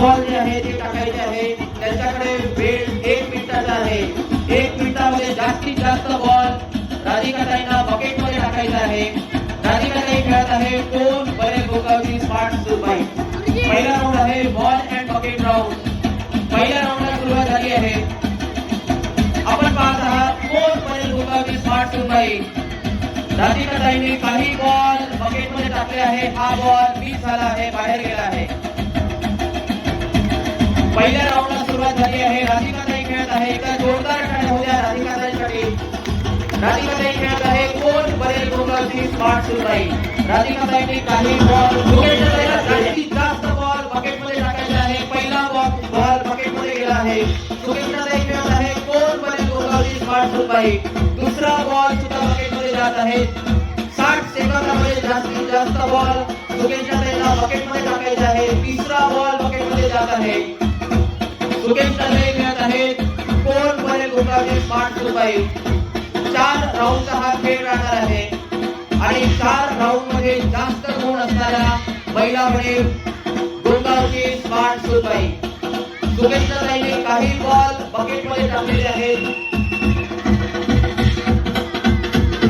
Ball जे आहे ते टाकायचे आहे त्यांच्याकडे वेळ एक मिनिटाचा आहे. एक मिनिटामध्ये जास्तीत जास्त बॉल राधिकाताईंना बकेटमध्ये टाकायचा आहे. राधिकाताई खेळत आहे कोण बरे गोगावची स्मार्ट सुरबाई पहिला राऊंड आहे बॉल अँड बकेट राऊंड पहिल्या राऊंडला सुरुवात झाली आहे. आपण पाहत आहात कोण बरे गोगावची स्मार्ट सुरबाई राधिकाताईने काही बॉल बकेटमध्ये टाकले आहे. हा बॉल मिस झाला आहे बाहेर गेला आहे. पहिल्या राऊंडला सुरुवात झाली आहे. राधिकाताई खेळत आहे. एका जोरदार टाळ्या होत्या राधिकाताईसाठी राधिकाताई खेळत आहे. कोण? बरेल गोगावची स्मार्ट सुरबाई राधिकाताईने काही बॉल सुकेशताईला जास्तीत जास्त बॉल बकेट मध्ये टाकायचा आहे. पहिला बॉल बॉल बकेट मध्ये गेला आहे. सुकेशताई खेळत आहे. कोण? बरेल गोगावची स्मार्ट सुरबाई दुसरा बॉल सुद्धा बकेट मध्ये जात आहे. साठ सेकंदामध्ये जास्तीत जास्त बॉल सुकेशताईला बकेट मध्ये टाकायचा आहे. तिसरा बॉल बकेट मध्ये जात आहे. सुकेश तांबे मिळत आहेत. कोण बरेल गोगावची स्मार्ट सुरबाई चार राऊंडचा हा खेळ राहणार आहे. आणि चार राऊंडमध्ये जास्त गुण असणाऱ्या महिला बनेल गोगावची स्मार्ट सुरबाई सुकेशताईने काही बॉल बकेटमध्ये टाकलेले आहेत.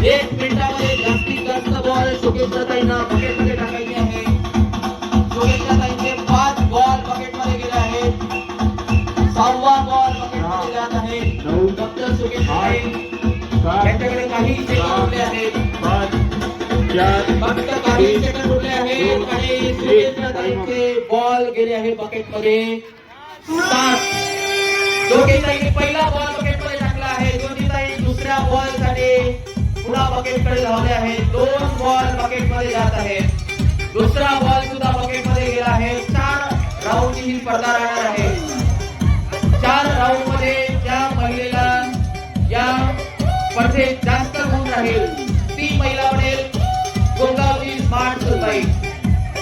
एक मिनिटामध्ये जास्तीत जास्त बॉल सुकेशताईंना बकेटमध्ये टाकायचे सहावा बॉल जात आहे डॉक्टर काही आहेत फक्त काही सेकंद उरले आहेत आणि सुकेशताईंचे बॉल गेले आहे बकेट मध्ये सात। जोगेताईने पहिला बॉल बकेट मध्ये टाकला आहे ज्योतिताई दुसऱ्या बॉल साठी पुन्हा धावले आहेत दोन बॉल बकेट मध्ये जात आहेत दुसरा बॉल सुद्धा बकेट मध्ये गेला आहे चार राऊंडची ही स्पर्धा राहणार आहे स्पर्धेत जास्त गुण राहील. ती महिला बनेल गोगावची स्मार्ट सुरबाई.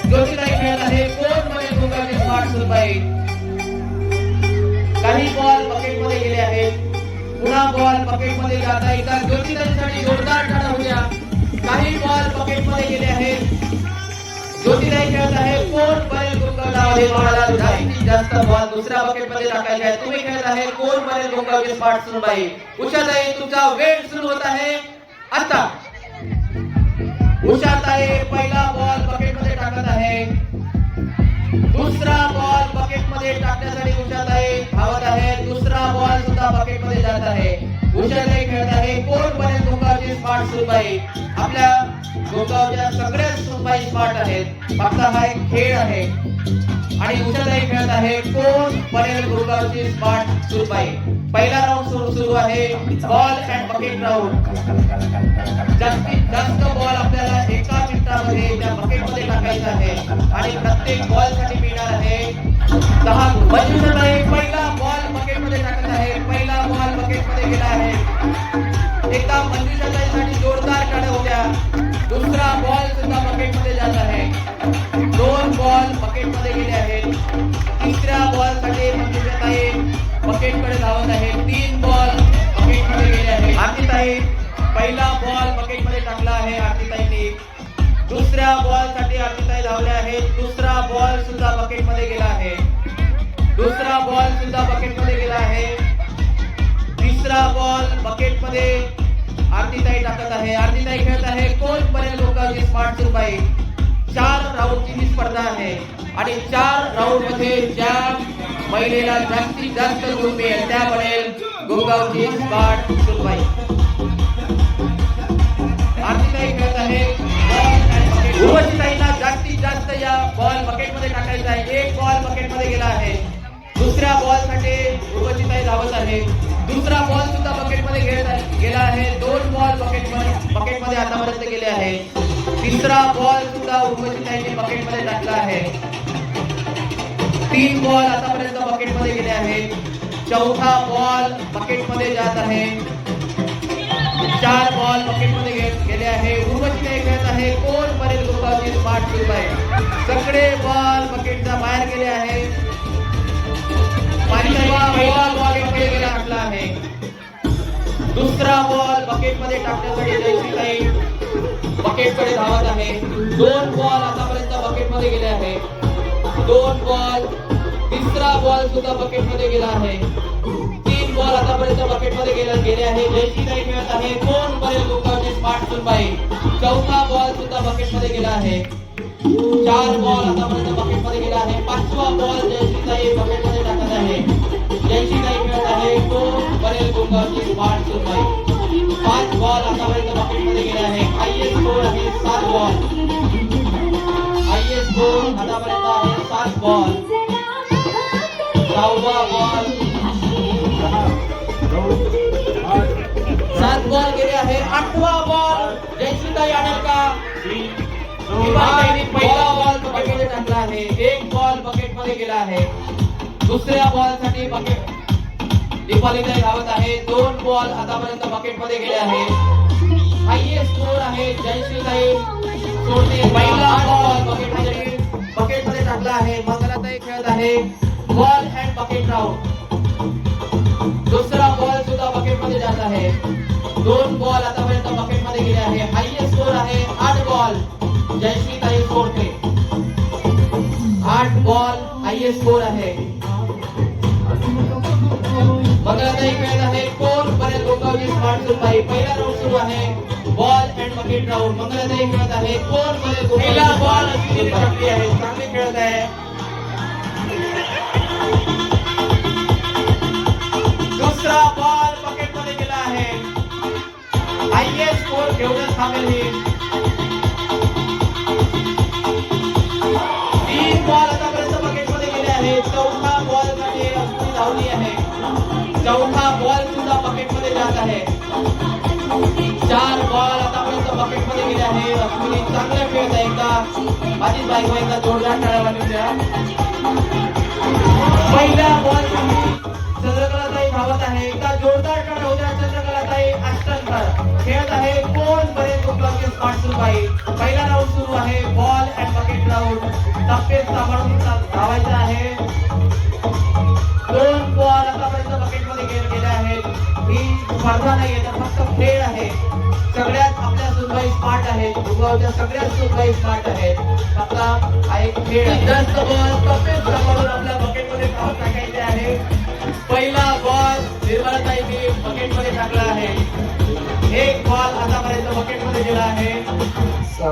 ज्योतिराई खेळत आहे कोण बनेल गोगावची स्मार्ट सुरबाई? काही बॉल बकेटमध्ये गेले आहेत. पुन्हा बॉल बकेटमध्ये जात आहे का ज्योतिताईसाठी जोरदार टाळ्या होत्या काही बॉल बकेटमध्ये गेले आहेत. ज्योतिराई खेळत आहे कोण बनेल जास्त बॉल दुसऱ्या बकेटमध्ये टाकायचे आहे. तुम्ही खेळत आहे कोण बनेल गोगावची स्मार्ट सुनबाई उषाताई तुमचा वेळ सुरू होत आहे. आता. उषाताई पहिला बॉल बकेटमध्ये टाकत आहे. दुसरा बॉल बकेटमध्ये टाकण्यासाठी उषाताई धावत आहे. दुसरा बॉल सुद्धा बकेटमध्ये जात आहे. उषाताई खेळत आहे. कोण बनेल गोगावची स्मार्ट सुरबाई आपल्या गोगावच्या सगळ्याच सुरबाई स्मार्ट आहेत. फक्त हा एक खेळ आहे. आणि उषाताई खेळत आहे कोण? बनेल गुरुगावची स्मार्ट सुरबाई पहिला राऊंड सुरू सुरू आहे. बॉल अँड बकेट राऊंड जास्तीत जास्त बॉल आपल्याला एका मिनिटामध्ये त्या बकेटमध्ये टाकायचा आहे. आणि प्रत्येक बॉलसाठी मिळणार आहे दहा गुण. पहिला बॉल बकेटमध्ये टाकत आहे. पहिला बॉल बकेटमध्ये गेला आहे. बकेटकडे धावत आहे. तीन बॉल बकेटमध्ये गेले आहे आरतीताई पहिला बॉल बकेटमध्ये टाकला आहे आरतीताईने दुसऱ्या बॉलसाठी आरतीताई धावल्या आहेत. दुसरा बॉल सुद्धा बकेटमध्ये गेला आहे. दुसरा बॉल सुद्धा बकेटमध्ये गेला आहे. तिसरा बॉल बकेटमध्ये आरतीताई टाकत आहे. आरतीताई खेळत आहे. कोण बरे लोक स्मार्ट सुरबाई चार राऊंडची ही स्पर्धा आहे. आणि चार राऊंडमध्ये ज्या महिलेला जास्तीत जास्त गुण मिळेल त्या बनेल गोगावची स्पाट सुनवाई आरतीताई खेळत आहे. उर्वशीताईला जास्तीत जास्त या बॉल बकेटमध्ये टाकायचा आहे. एक बॉल बकेटमध्ये गेला आहे. दुसऱ्या बॉलसाठी उर्वशीताई धावत आहे. दुसरा बॉल सुद्धा बकेटमध्ये मध्ये गेला आहे. दोन बॉल बकेटमध्ये बकेटमध्ये आतापर्यंत गेले आहे. तिसरा बॉल सुद्धा उर्वशीताईने बकेटमध्ये टाकला आहे. तीन बॉल आतापर्यंत बकेटमध्ये गेले आहेत. चौथा बॉल बकेटमध्ये जात आहे. चार बॉल बकेटमध्ये मध्ये गेले आहे. उर्वशीताई खेळत आहे. कोण बरेल गोगावची स्मार्ट ग्रुप आहे. सगळे बॉल बकेटच्या बाहेर गेले आहे. पालिका पहिला बॉल बकेटमध्ये गेला टाकला आहे. दुसरा बॉल बकेटमध्ये टाकण्यासाठी जयश्रीताई बकेटकडे धावत आहे. दोन बॉल आतापर्यंत बकेटमध्ये गेले आहे. दोन बॉल तिसरा बॉल सुद्धा बकेटमध्ये गेला आहे. तीन बॉल आतापर्यंत बकेटमध्ये गेले गेले आहे. जयश्रीताई आहे. कोण बरेल लोकांचे स्मार्ट सुनबाई? चौथा बॉल सुद्धा बकेटमध्ये गेला आहे. चार बॉल आतापर्यंत बकेटमध्ये गेला आहे. पाचवा बॉल जयश्रीताई बकेटमध्ये टाकत आहे. जयश्रीताई मिळत आहे. दोन बरेल लोकांचे स्मार्ट सुनबाई? पाच बॉल आतापर्यंत बकेट मध्ये गेले आहे हायएस्ट स्कोर आहे सात बॉल। हायएस्ट स्कोर आतापर्यंत आहे सात बॉल। सहावा बॉल। सहा नऊ सात बॉल गेले आहे आठवा बॉल जयश्रीताई आणेल का। तीन दिवाळीने दोन पहिला बॉल बकेट मध्ये टाकला आहे एक बॉल बकेट मध्ये गेला आहे दुसऱ्या बॉल साठी बकेट दीपालीताई धावत आहे. दोन बॉल आतापर्यंत बकेट मध्ये गेले आहे. हायएस्ट स्कोर आहे जयश्रीताई सोडते पहिला बॉल बकेट मध्ये बकेट मध्ये टाकला आहे. मंगलाताई खेळत आहे. बॉल अँड बकेट राऊंड दुसरा बॉल सुद्धा बकेट मध्ये जात आहे. दोन बॉल आतापर्यंत बकेट मध्ये गेले आहे. हायएस्ट स्कोर आहे. आठ बॉल जयश्रीताई सोडते आठ बॉल हायएस्ट स्कोर आहे. मंगलाताई खेळत आहे कोण पर्यंत गोगावची स्मार्ट सुनबाई पहिला राऊंड सुरू आहे बॉल अँड बकेट राऊंड मंगलाताई खेळत आहे कोण पर्यंत पहिला बॉल अश्विनी टाकली आहे चांगली खेळत आहे दुसरा बॉल बकेट मध्ये गेला आहे हायएस्ट स्कोर घेऊनच थांबेल ही। पॉकेटमध्ये गेले आहे अश्विनी चांगला खेळत आहे का माझीच बायको एकदा जोरदार टाळ्या वाटून द्या पहिल्या बॉल चंद्रकलाताई धावत आहे. एकदा जोरदार टाळ्या होत्या चंद्रकलाताई अष्टंकर खेळत आहे कोण पर्यंत उपलब्ध स्पॉट सुरू आहे? पहिला राऊंड सुरू आहे. बॉल अँड बकेट राऊंड टप्पे सांभाळून धावायचा आहे. दुगावच्या सगळ्यात सुनबाई स्मार्ट आहेत आपला हा एक खेळ जास्त बॉल टप्पे सांभाळून आपल्या बकेटमध्ये धाव टाकायचे आहे. पहिला बॉल निर्मलाताईने बकेटमध्ये टाकला आहे. एक बॉल आतापर्यंत बकेटमध्ये गेला आहे.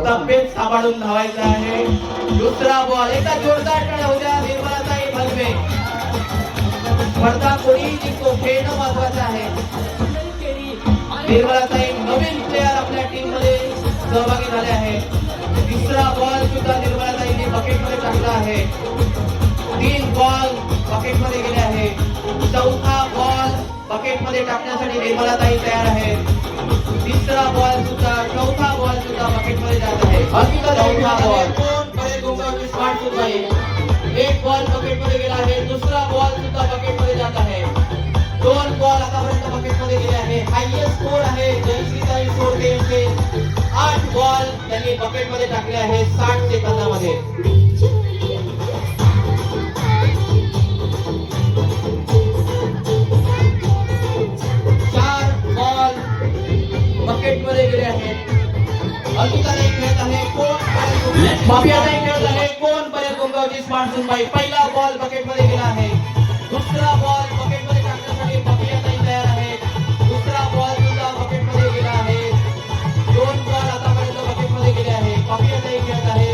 तब्येत सांभाळून धावायचा आहे. दुसरा बॉल एका जोरदार टाळ्या होत्या निर्मलाताई भलवे स्पर्धा कोणी जिंको खेळणं महत्वाचं आहे. निर्मलाताई सहभागी झाले आहे तिसरा बॉल सुद्धा निर्मलाताईने बकेटमध्ये टाकला आहे. तीन बॉल बकेटमध्ये गेले आहे चौथा बॉल बकेटमध्ये टाकण्यासाठी निर्मलाताई तयार आहे तिसरा बॉल सुद्धा चौथा बॉल सुद्धा बकेटमध्ये जात आहे. चौथा बॉल स्मार्ट आहे एक बॉल बकेटमध्ये गेला आहे. दुसरा बॉल सुद्धा बकेटमध्ये जात आहे. दोन बॉल आतापर्यंत बकेटमध्ये गेले आहे. हायएस्ट स्कोर आहे जयश्रीताई माफियाचा माफियाताई खेळत आहे कोण पर्यंत गोंगावची स्मार्ट सुनबाई पहिला बॉल बकेटमध्ये गेला आहे. दुसरा बॉल बकेटमध्ये टाकण्यासाठी माफियाचाही तयार आहे. दुसरा बॉल सुद्धा बकेटमध्ये गेला आहे. दोन बॉल आतापर्यंत बकेटमध्ये गेले आहे. माफियाचाही खेळत आहे.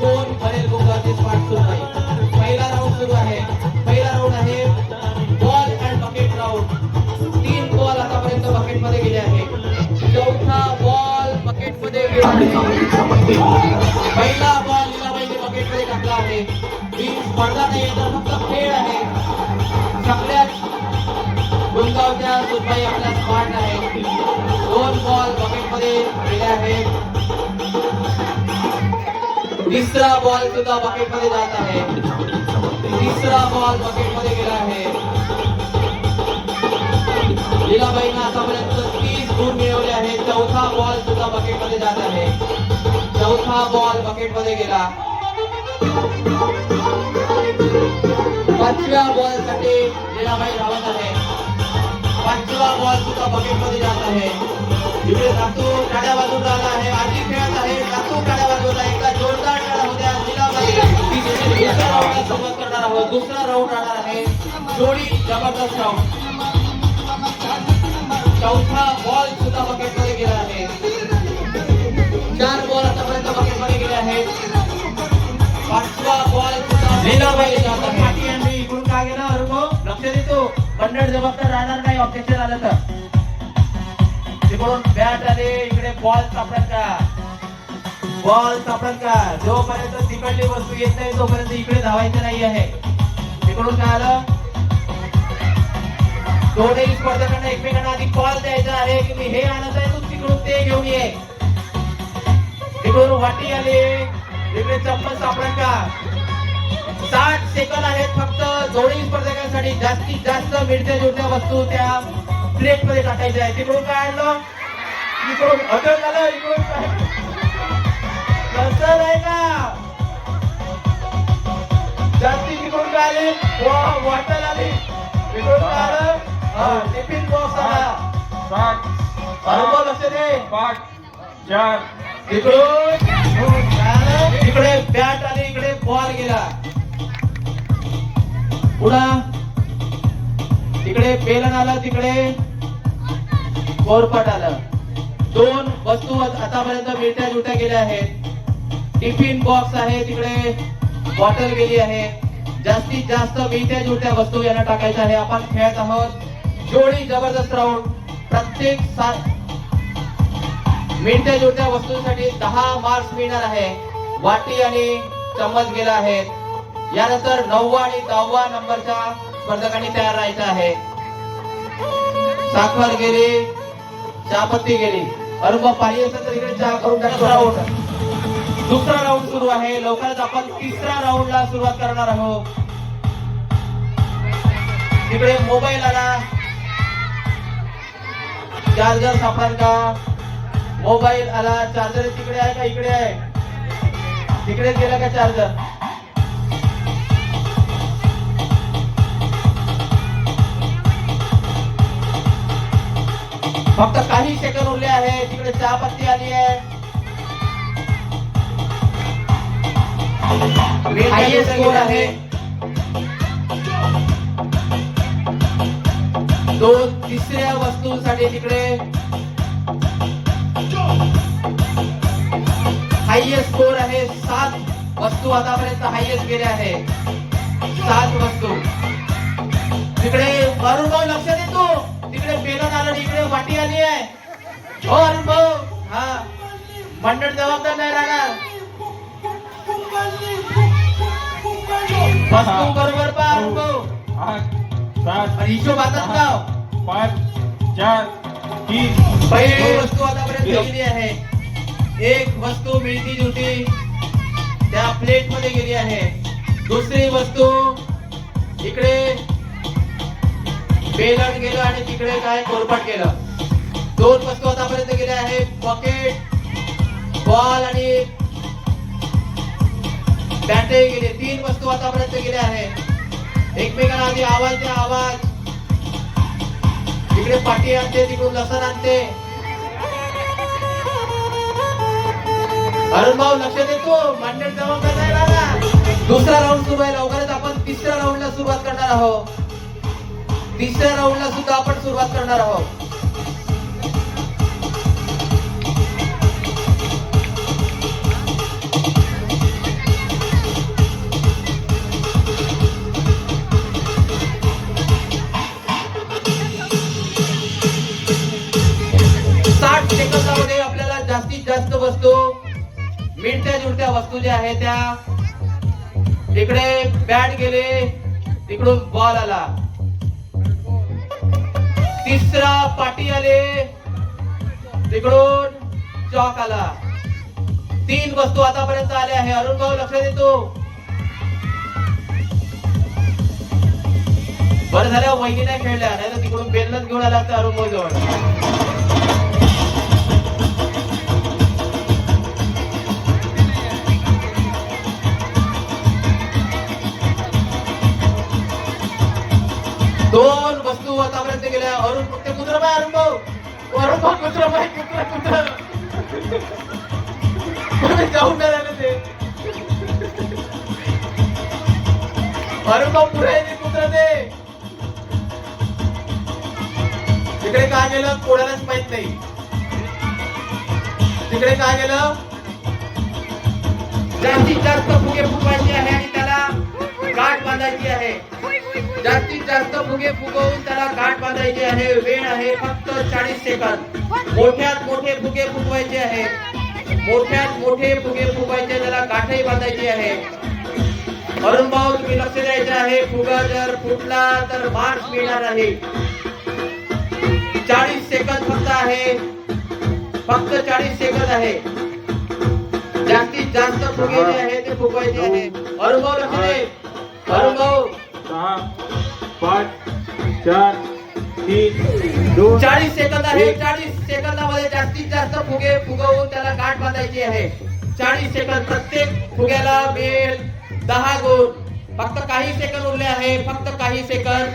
कोण भरेल गोंगावची स्मार्ट सुनबाई पहिला राऊंड सुरू आहे. पहिला राऊंड आहे बॉल अँड बकेट राऊंड तीन बॉल आतापर्यंत बकेटमध्ये गेले आहे. चौथा बॉल बकेटमध्ये गेला आहे. पहिला बॉल लीलाबाईने बकेट मध्ये टाकला आहे. ही स्पर्धा नाही तर फक्त खेळ आहे. सगळ्यात गुंगावच्या सुनबाई आपल्या स्मार्ट आहे. दोन बॉल बकेट मध्ये गेले आहेत. तिसरा बॉल सुद्धा बकेट मध्ये जात आहे. तिसरा बॉल बकेट चौथा बॉल बकेट मध्ये गेला. बॉल साठी लीलाबाई धावत आहे. पाचवा बॉल सुद्धा बकेट मध्ये जात आहे. वाजून राहिला आहे. आजी खेळत आहे. आहे एकदा जोरदार टाळ्या होत्या लीलाबाई सुरुवात करणार आहोत. दुसरा राऊंड राहणार आहे. जोडी ज़बरदस्त राऊंड चौथा बॉल सुद्धा बकेट मध्ये गेला आहे. मध्ये गेले आहेत. पाचवा बॉल लीलाबाई. जात आहे पाटी यांनी इकडून काय गेलं अनुभव लक्ष देतो. बंडड जबाबदार राहणार नाही ऑब्जेक्शन आलं तर. तिकडून बॅट आले. इकडे बॉल सापडत का बॉल सापडत का जोपर्यंत तिकडली वस्तू येत नाही तोपर्यंत इकडे धावायचं नाही आहे. तिकडून काय आलं? दोन्ही स्पर्धकांना एकमेकांना आधी कॉल द्यायचा. आहे की मी हे आणत आहे तू तिकडून ते घेऊन ये. तिकडून वाटी आली. इकडे चप्पल सापडत का? साठ सेकंद आहेत फक्त. दोन्ही स्पर्धकांसाठी जास्तीत जास्त मिळत्या जुळत्या वस्तू त्या प्लेटमध्ये टाकायच्या आहे तिकडून काय आणलं? इकडून अटक झालं. इकडून काय? कसं नाही का? जास्ती तिकडून काय आली? वॉटर आली. तिकडून काय आलं? हा, टिफिन बॉक्स आला. अनुभव लक्ष दे. पाच चार इकडे बॅट आणि इकडे बॉल गेला. पुढा. तिकडे बेलन आला तिकडे कोरपट आलं. दोन वस्तू आतापर्यंत मिळत्या जुळत्या गेल्या आहेत. टिफिन बॉक्स आहे तिकडे बॉटल गेली आहे. जास्तीत जास्त मिळत्या जुळत्या वस्तू यांना टाकायच्या आहे. आपण खेळत आहोत. जोडी जबरदस्त राऊंड प्रत्येक सात मिळत्या जुळत्या वस्तूंसाठी दहा मार्क्स मिळणार आहे. वाटी आणि चम्मच गेला आहे. यानंतर नववा आणि दहावा नंबरच्या स्पर्धकांनी तयार राहायचं आहे. साखर गेली चहापत्ती गेली. अरे मग पाणी असेल तर इकडे चहा करून राऊंड दुसरा राऊंड सुरू आहे. लवकरच आपण तिसऱ्या राऊंडला सुरुवात करणार आहोत. तिकडे मोबाईल आला. चार्जर सापडाल. का मोबाईल आला चार्जर तिकडे आहे का? इकडे आहे. तिकडे गेला का चार्जर? फक्त काही सेकंद उरले आहे. तिकडे चहा पत्ती आली आहे. स्कोर आहे? दोन तिसऱ्या वस्तूंसाठी तिकडे हायएस्ट स्कोर आहे. सात वस्तू आतापर्यंत हायएस्ट गेल्या आहे सात वस्तू. तिकडे अरुण भाऊ लक्ष देतो तिकडे बेलन आलं इकडे वाटी आली आहे. हो अरुण भाऊ. हा. मंडळ जबाबदार नाही राहणार. वस्तू बरोबर पा अरुण भाऊ. हिशोब हातात लाव. पाच चार तीन पहिली वस्तू आतापर्यंत गेली आहे. एक वस्तू मिळती जुळती त्या प्लेटमध्ये गेली आहे. दुसरी वस्तू इकडे बेलन गेलं आणि तिकडे काय कोरपट गेलं. दोन वस्तू आतापर्यंत गेल्या आहेत. पॉकेट बॉल आणि बॅटरी गेले. तीन वस्तू आतापर्यंत गेल्या आहेत. एकमेकांना आधी आवाज द्या आवाज. इकडे पाठी आणते तिकडून लसण आणते. अरुण भाऊ लक्ष देतो मांडण जमा करताय दादा. दुसरा राऊंड सुरू आहे. लवकरच आपण तिसऱ्या राऊंडला सुरुवात करणार आहोत. तिसऱ्या राऊंडला सुद्धा आपण सुरुवात करणार आहोत. जुळत्या ज्या त्या इकडे बॅट गेले तिकडून बॉल आला. तिसरा पाटी आले तिकडून चॉक आला. तीन वस्तू आतापर्यंत आल्या आहे. अरुण भाऊ लक्ष देतो. बरं झालं वहिनी नाही खेळल्या नाही तर तिकडून बेलनच घेऊन आला असता अरुण भाऊ जवळ आतापर्यंत गेल्या. अरुण फक्त कुत्र बाय अरुण भाऊ अरुण भाऊ कुत्र. बाय कुत्र कुत्र जाऊन ते. अरे पुढे ते. तिकडे काय गेलं कोणालाच माहीत नाही. तिकडे काय गेलं? जास्तीत जास्त फुगे फुगवायचे आहे आणि त्याला गाठ बांधायची आहे. जास्तीत जास्त फुगे फुगवून त्याला गाठ बांधायची आहे वेळ आहे फक्त चाळीस सेकंद. मोठ्यात मोठे फुगे फुगवायचे आहे. मोठ्यात मोठे फुगे फुगवायचे त्याला गाठही बांधायची आहे. अरुण भाऊ तुम्ही लक्ष द्यायचे आहे. फुगा जर फुटला तर मार्क्स मिळणार आहे चाळीस सेकंद फक्त आहे. फक्त चाळीस सेकंद आहे. जास्तीत जास्त फुगे जे आहे ते फुगवायचे आहे. अरुण भाऊ लक्ष दे. अरुण भाऊ. पाच चार तीन दोन चाळीस सेकंद आहे चाळीस सेकंदामध्ये जास्तीत जास्त फुगे फुगवून त्याला गाठ बांधायची आहे. चाळीस सेकंद प्रत्येक फुग्याला मिळेल दहा गुण. फक्त काही सेकंद उरले आहे फक्त काही सेकंद.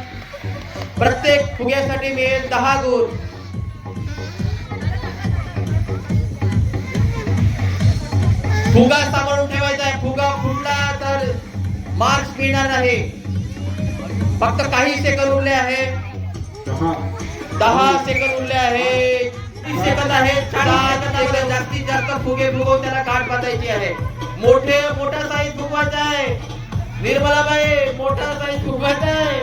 प्रत्येक फुग्यासाठी मिळेल दहा गुण. फुगा सांभाळून ठेवायचा आहे. फुगा फुटला तर मार्क्स मिळणार आहे फक्त काही सेकंद उरले आहे. दहा सेकंद उरले आहे. तीस सेकंद आहे. जास्तीत जास्त फुगे फुगवून त्याला गाठ बांधायची आहे. मोठे मोठा साईज फुगवायचा आहे. निर्मलाबाई मोठा साईज फुगवायचा आहे.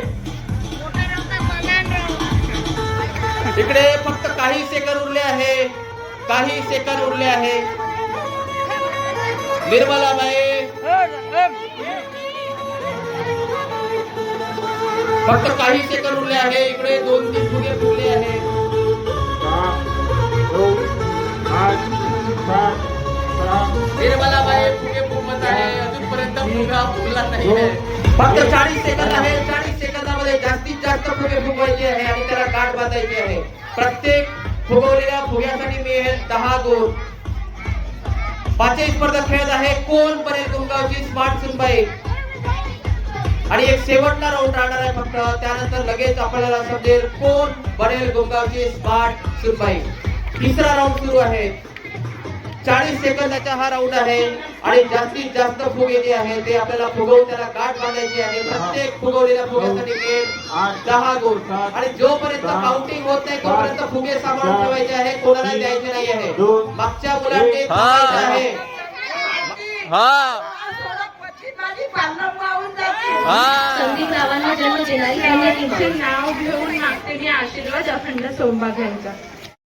इकडे फक्त काही सेकंद उरले आहे. काही सेकंद उरले आहे. निर्मलाबाई फक्त काही सेकंद उरले आहे. इकडे दोन तीन फुगे फुगले आहे. सहा बाई निर्मलाबाई फुगे फुगत आहे. अजूनपर्यंत फुगा फुगला नाही फक्त चाळीस सेकंद आहे. चाळीस सेकंदामध्ये जास्तीत जास्त फुगे फुगवायचे आहे आणि त्याला गाठ बांधायची आहे. प्रत्येक फुगवलेल्या फुग्यासाठी मिळेल दहा गुण पाचही स्पर्धा खेळत आहे. कोण बनेल तुमगावची स्मार्ट सुनबाई? आणि एक शेवटचा राऊंड राहणार आहे फक्त. त्यानंतर लगेच आपल्याला समजेल कोण बनेल गुंगावची स्मार्ट सुनबाई. तिसरा राऊंड सुरू आहे. चाळीस सेकंदाचा हा राऊंड आहे. आणि जास्तीत जास्त फुगे जे आहे. ते आपल्याला फुगवून त्याला गाठ बांधायची आहे. प्रत्येक फुगवलेल्या फुग्यासाठी मिळेल दहा गुण आणि जोपर्यंत काउंटिंग होत नाही तोपर्यंत फुगे सांभाळून ठेवायचे आहे. कोणाला द्यायचे नाही आहे मागच्या मुलांनी आहे. संदीप जन्म देणारी. नाव घेऊन मागते मी आशीर्वाद अखंड सोमबाग यांचा.